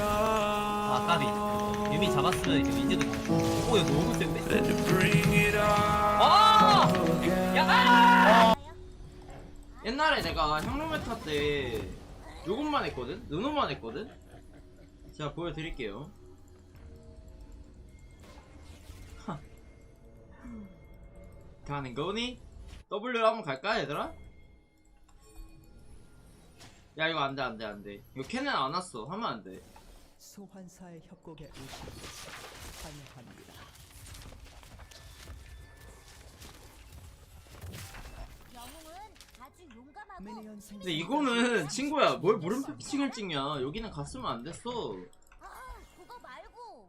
아 까비 유미 잡았으면 이제 민재도 오 이거 너무 센데? 아! 야! 옛날에 내가 형로메타 때 요것만 했거든? 누누만 했거든? 제가 보여드릴게요 하. 가는 거니? W 한번 갈까 얘들아? 야 이거 안돼 안돼 안돼. 이거 캔은 안 왔어. 하면 안돼. 소환사의 협곡에 오신 것을 환영합니다. 영웅은 아주 용감하고 미니언 생성 근데 이거는 친구야 뭘 물음표 피칭을 찍냐. 여기는 갔으면 안 됐어. 아 그거 말고.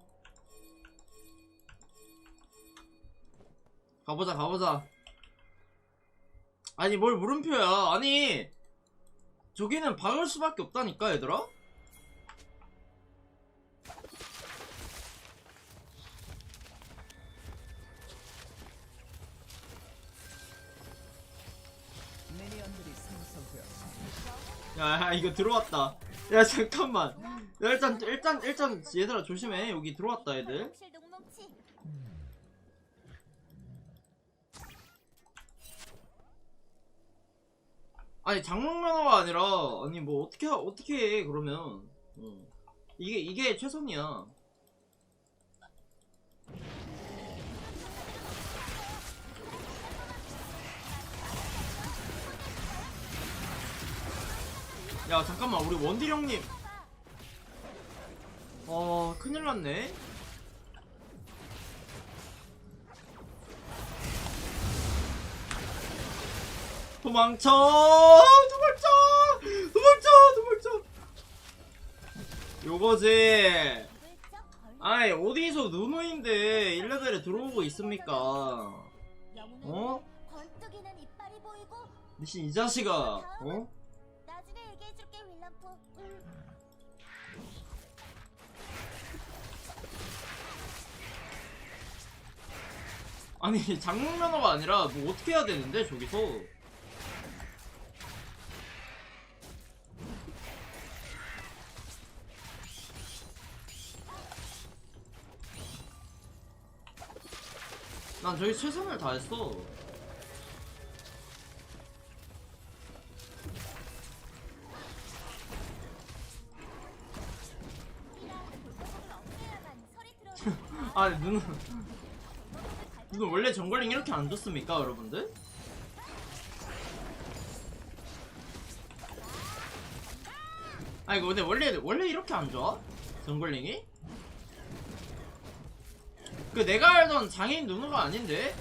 가보자 가보자. 아니 뭘 물음표야. 아니 저기는 박을 수밖에 없다니까 얘들아. 야, 야 이거 들어왔다. 야 잠깐만. 야 일단 일단 일단 얘들아 조심해. 여기 들어왔다 애들 실 녹록치 아니 장롱 면허가 아니라 아니 뭐 어떻게 하- 어떻게 해 그러면. 어. 이게 이게 최선이야. 야 잠깐만 우리 원딜 형님. 어 큰일 났네 도망쳐! 도망쳐! 도망쳐! 도망쳐! 요거지. 아이 어디서 누누인데 1레벨에 들어오고 있습니까? 어? 미신 이 자식아 어? 아니 장롱 면허가 아니라 뭐 어떻게 해야 되는데 저기서 난 저기 최선을 다했어 아 눈은 눈은 원래 정글링 이렇게 안 좋습니까 여러분들? 아 이거 근데 원래 원래 이렇게 안 좋아? 정글링이? 그 내가 알던 장애인 누누가 아닌데?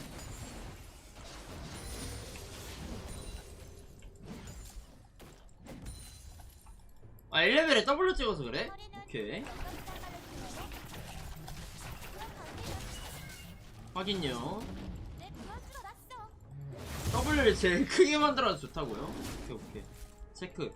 아 1레벨에 W 찍어서 그래? 오케이 확인요 W를 제일 크게 만들어서 좋다고요? 오케이 오케이 체크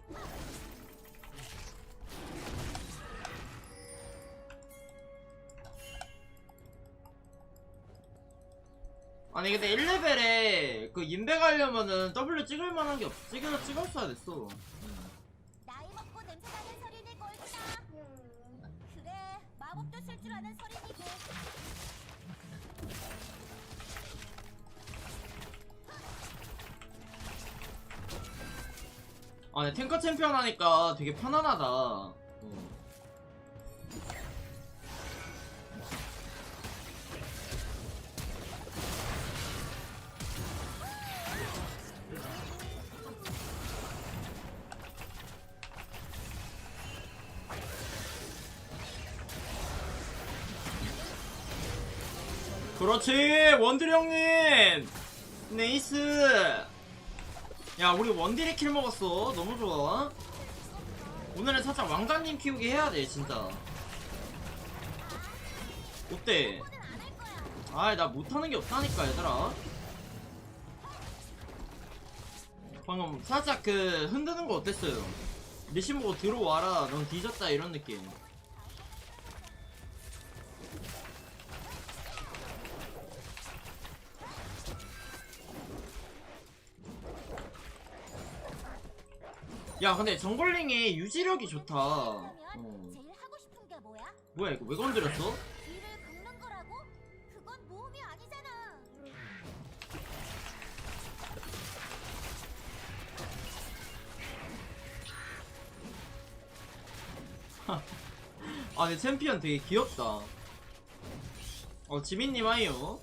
아니 근데 1레벨에 그 인베 가려면은 W 찍을 만한 게 없, 찍어, 찍었어야 됐어. 나이 먹고 냄새 나는 소리는 꼴찌다 그래 마법도 쓸 줄 아는 소리니고. 아니 탱커 챔피언 하니까 되게 편안하다 그렇지 원딜 형님. 네이스. 야 우리 원딜이 킬 먹었어. 너무 좋아. 오늘은 살짝 왕관님 키우기 해야 돼 진짜. 어때? 아이 나 못하는 게 없다니까 얘들아. 방금 살짝 그 흔드는 거 어땠어요? 리신 보고 들어와라 넌 뒤졌다 이런 느낌 야 근데 정글링이 유지력이 좋다 어. 제일 하고 싶은 게 뭐야? 뭐야 이거 왜 건드렸어? 뒤를 긁는 거라고? 그건 모험이 아니잖아. 아 근데 챔피언 되게 귀엽다 어 지민님 하이요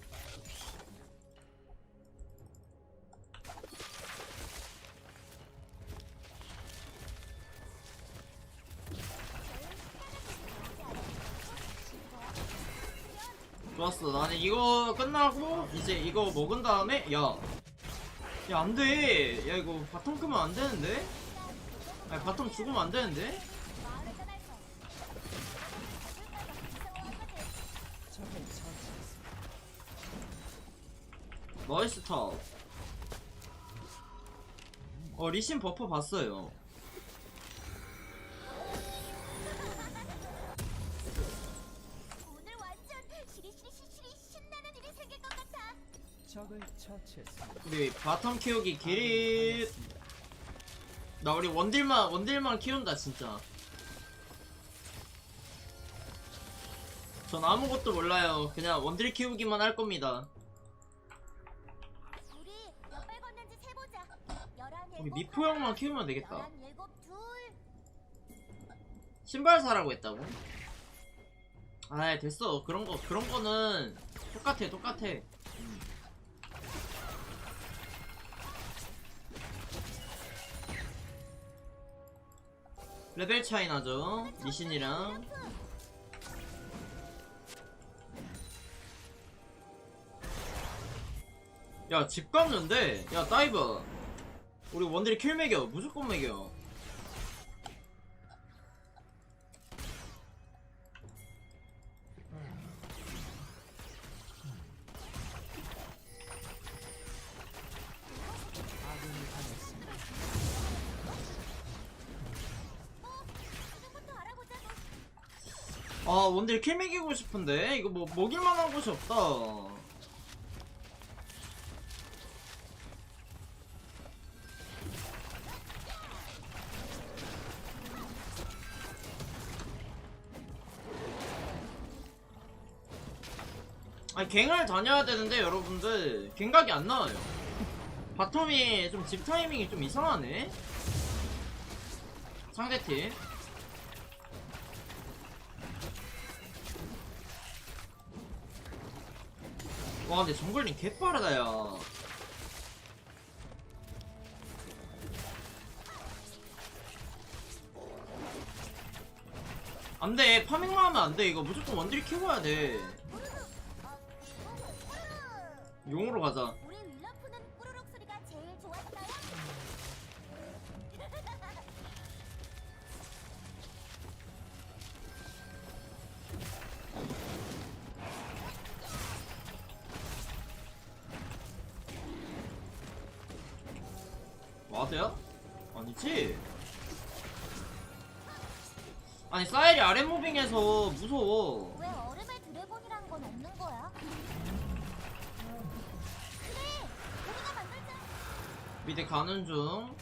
좋았어 나는 이거 끝나고 이제 이거 먹은 다음에 야 야 안 돼 야 이거 바텀 끄면 안 되는데 아니 바텀 죽으면 안 되는데. 나이스 탑. 어 리신 버퍼 봤어요. 일이 생길 것 같아. 적을 처치했습니다. 우리 바텀 키우기 길이 나 우리 원딜만 원딜만 키운다 진짜. 전 아무것도 몰라요. 그냥 원딜 키우기만 할 겁니다. 우리 몇 발 걷는지 세보자. 열한 우리 미포 형만 키우면 되겠다. 열한 일곱 둘. 신발 사라고 했다고? 아 됐어. 그런 거 그런 거는 똑같아 똑같아. 레벨 차이 나죠? 리신이랑. 야집 갔는데. 야 다이버. 우리 원딜이 킬 매겨. 무조건 매겨 아 원딜 킬 매기고 싶은데? 이거 뭐 먹일만 한 곳이 없다. 아니 갱을 다녀야 되는데 여러분들. 갱각이 안 나와요. 바텀이 좀 집 타이밍이 좀 이상하네. 상대팀 와 근데 정글링 개빠르다 야 안돼. 파밍만 하면 안돼. 이거 무조건 원딜 키워야 돼. 용으로 가자 무서워 왜 얼음의 드래곤이란 건 없는 거야? 그래, 우리가 만들자. 밑에 가는 중.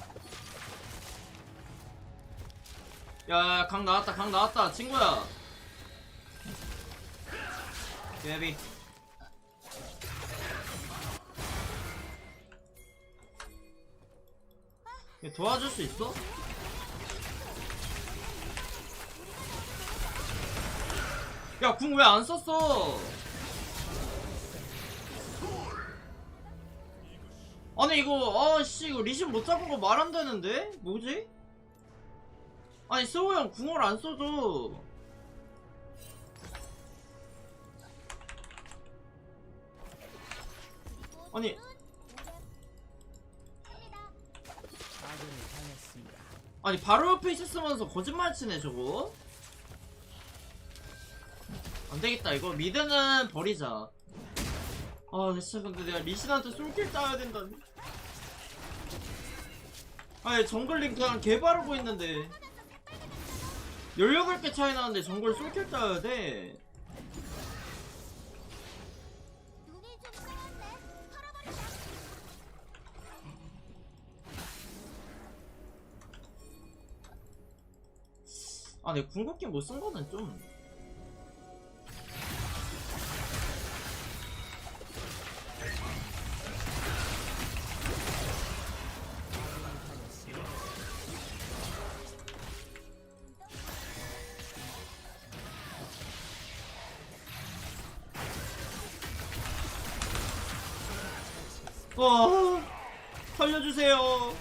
야, 야, 강 나왔다, 강 나왔다, 친구야. 얘 도와줄 수 있어? 야, 궁 왜 안 썼어? 아니 이거 아씨 이거 리신 못 잡은 거 말 안 되는데 뭐지? 아니 스호 형 궁을 안 써줘. 아니. 아니 바로 옆에 있었으면서 거짓말 치네 저거. 안 되겠다 이거 미드는 버리자. 아 진짜 근데 내가 리신한테 솔킬 따야 된다니. 아니 정글링 그냥 개바르고 있는데 18개 차이 나는데 정글 솔킬 따야 돼. 아, 내 궁극기 못 쓴 거는 좀. 살려주세요.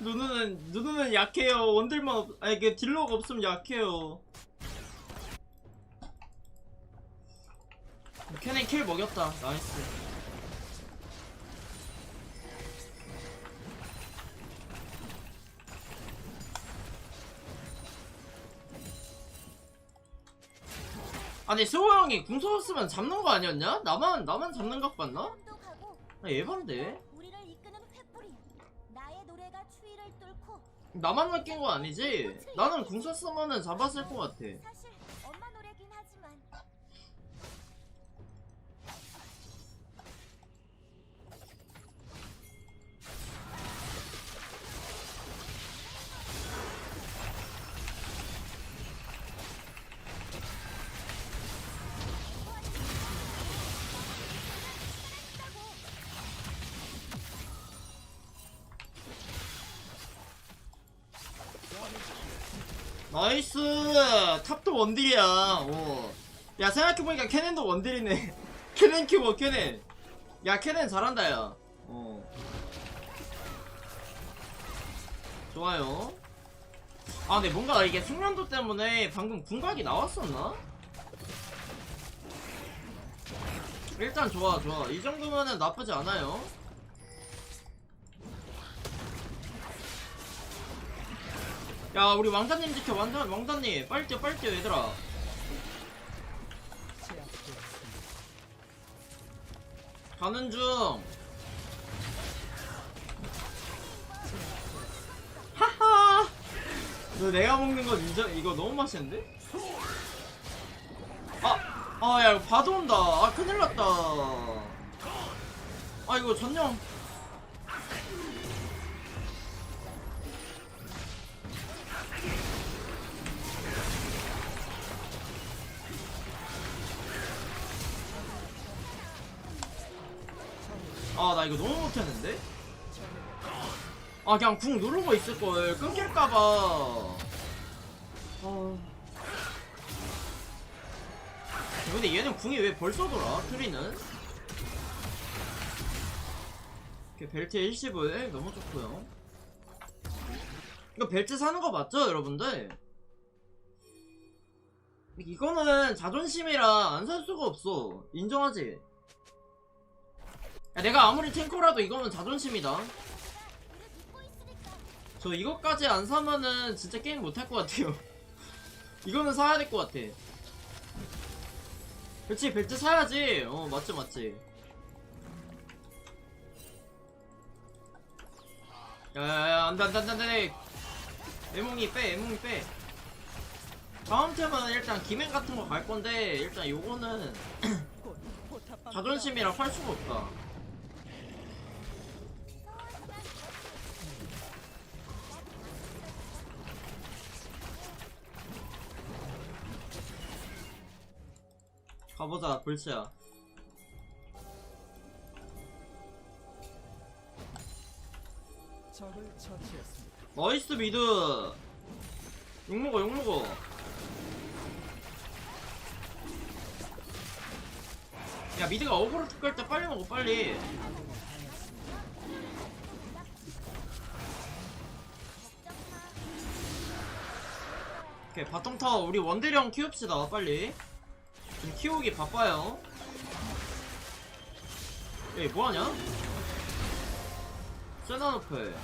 누누는 누누는 약해요. 원딜만 없, 아니 이게 딜러가 없으면 약해요. 캐넨 킬 먹였다. 나이스. 아니 스호 형이 궁 쏘았으면 잡는 거 아니었냐? 나만 나만 잡는 각 봤나? 아 예반데. 우리를 이끄는 횃불이 나의 노래가 추위를 뚫고 나만 느낀 거 아니지? 나는 궁 쐈으면은 잡았을 것 같아. 사실 원딜이야. 어. 야 생각해보니까 캐넨도 원딜이네. 캐넨 큐버 캐넨. 야 캐넨 잘한다 야. 어. 좋아요. 아 근데 뭔가 이게 숙련도 때문에 방금 궁각이 나왔었나? 일단 좋아 좋아. 이 정도면은 나쁘지 않아요 야 우리 왕자님 지켜 왕자, 왕자님 빨리 뛰어 빨리 뛰어 얘들아. 가는 중 하하 너 내가 먹는 건 인정 이거 너무 맛있는데? 아! 아야 이거 바도 온다 아 큰일 났다 아 이거 전령 아 나 이거 너무 못했는데? 아 그냥 궁 누르고 있을걸 끊길까봐 아... 근데 얘는 궁이 왜 벌써 돌아? 트리는? 벨트 1씹을 너무 좋고요 이거 벨트 사는 거 맞죠 여러분들? 이거는 자존심이라 안 살 수가 없어 인정하지? 야, 내가 아무리 탱커라도 이거는 자존심이다. 저 이것까지 안 사면은 진짜 게임 못 할 것 같아요. 이거는 사야 될 것 같아. 그렇지 벨트 사야지. 어 맞지 맞지. 야야야 안돼 안돼 안돼 안돼. 애몽이 빼 애몽이 빼. 다음 템은 일단 기맹 같은 거 갈 건데 일단 요거는 자존심이라 팔 수가 없다. 가보자 불치야. 적을 처치했습니다. 나이스 미드! 욕먹어 욕먹어. 야 미드가 어그로 끌 때 빨리 먹어 빨리. 오케이 바텀 타워 우리 원대령 키웁시다 빨리 지금 키우기 바빠요 에이 뭐하냐? 세나노플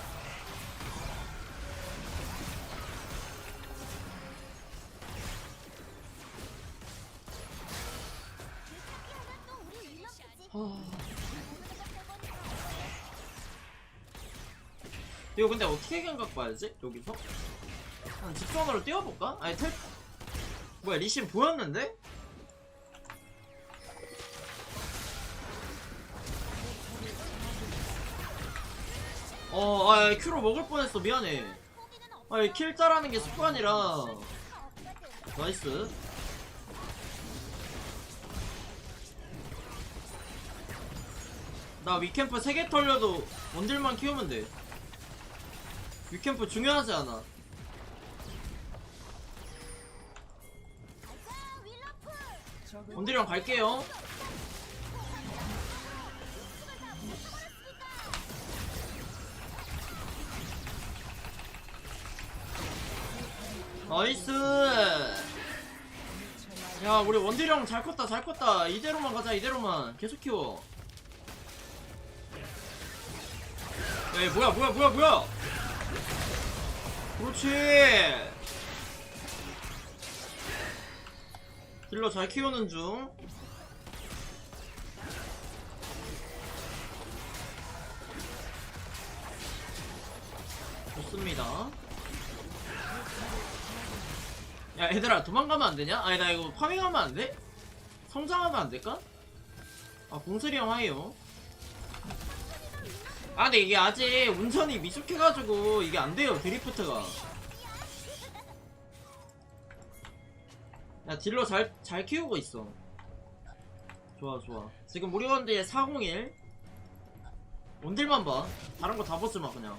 이거 근데 어떻게 경각 봐야지? 여기서? 한 직선으로 뛰어볼까? 아니 텔 뭐야 리신 보였는데? 어, 아, 야, 큐로 먹을 뻔했어. 미안해. 포기는 없 아니 킬 따라하는 게 습관이라. 나이스 나 위캠프 3개 털려도 원딜만 키우면 돼 위캠프 중요하지 않아. 원딜이랑 갈게요 나이스. 야 우리 원딜이랑 잘 컸다 잘 컸다. 이대로만 가자 이대로만. 계속 키워. 야 뭐야 뭐야 뭐야 뭐야? 그렇지. 딜러 잘 키우는 중. 좋습니다 야 얘들아 도망가면 안 되냐? 아니 나 이거 파밍하면 안 돼? 성장하면 안 될까? 아 봉슬이 형 하이요. 아 근데 이게 아직 운전이 미숙해가지고 이게 안 돼요 드리프트가. 야 딜러 잘, 잘 키우고 있어. 좋아 좋아. 지금 원딜 401 원딜만 봐. 다른 거 다 보지 마 그냥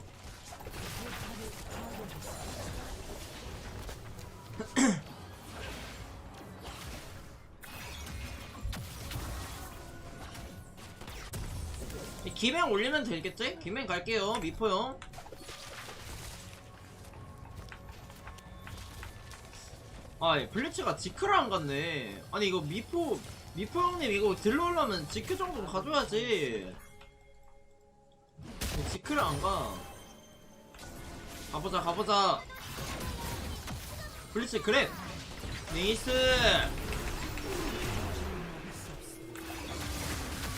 기맹 올리면 되겠지? 기맹 갈게요 미포 형 아, 예, 블리츠가 지크를 안 갔네. 아니, 이거 미포, 미포 형님 이거 들러 오려면 지크 정도 가져야지. 왜 지크를 안 가. 가보자, 가보자. 블리츠 그래. 네이스.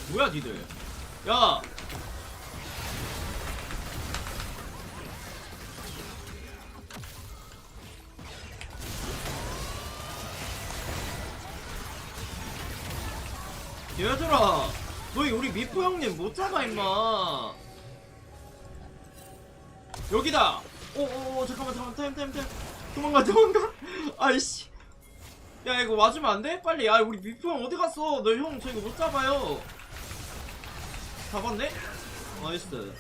뭐야, 니들. 야! 얘들아 너희 우리 미포 형님 못 잡아 임마 여기다 오오오 잠깐만 잠깐만 타임 타임 도망가 도망가 아이씨 야 이거 맞으면 안 돼? 빨리 야 우리 미포 형 어디 갔어 너 형 저 이거 못 잡아요 잡았네? 나이스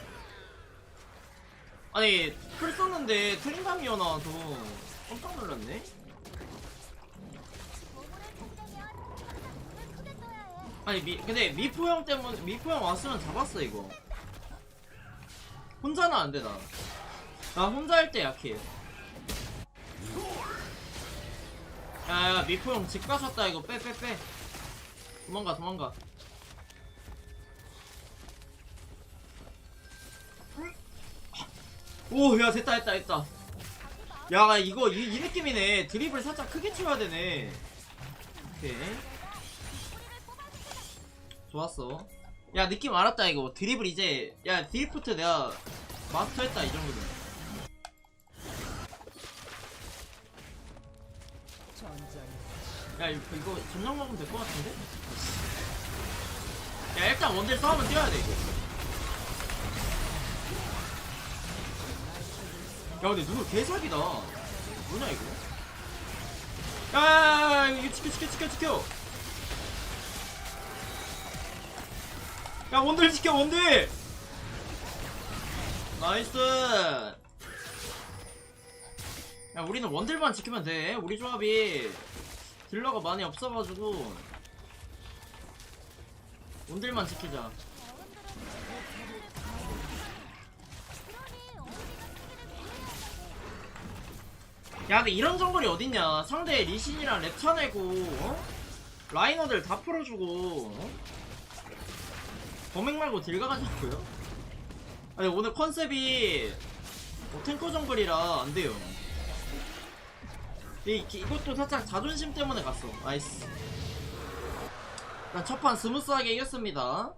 아니 풀 썼는데 트림감이어 나와서 깜짝 놀랐네. 아니 미 근데 미포 형 때문에 미포 형 왔으면 잡았어 이거 혼자는 안 돼 나. 나 혼자 할 때 약해. 야야 미포 형 집 가셨다 이거 빼 빼 빼. 도망가 도망가. 오야 됐다 됐다 됐다. 야 이거 이, 이 느낌이네 드립을 살짝 크게 치워야 되네. 오케이. 좋았어. 야 느낌 알았다 이거 드립을 이제 야 드리프트 내가 마스터했다 이 정도면. 야 이거, 이거 점령 먹으면 될 것 같은데? 야 일단 원딜 싸우면 뛰어야 돼 이거. 야 근데 누구 개사기다. 뭐냐 이거? 야 이거 지켜 지켜 지켜 지켜. 야 원딜 지켜 원딜. 나이스. 야 우리는 원딜만 지키면 돼. 우리 조합이 딜러가 많이 없어가지고 원딜만 지키자. 야 근데 이런 정글이 어딨냐 상대 리신이랑 랩차 내고 어? 라이너들 다 풀어주고 어? 범행 말고 딜 가가자고요? 아니 오늘 컨셉이 뭐 탱커 정글이라 안돼요 이, 이것도 살짝 자존심 때문에 갔어. 나이스. 일단 첫판 스무스하게 이겼습니다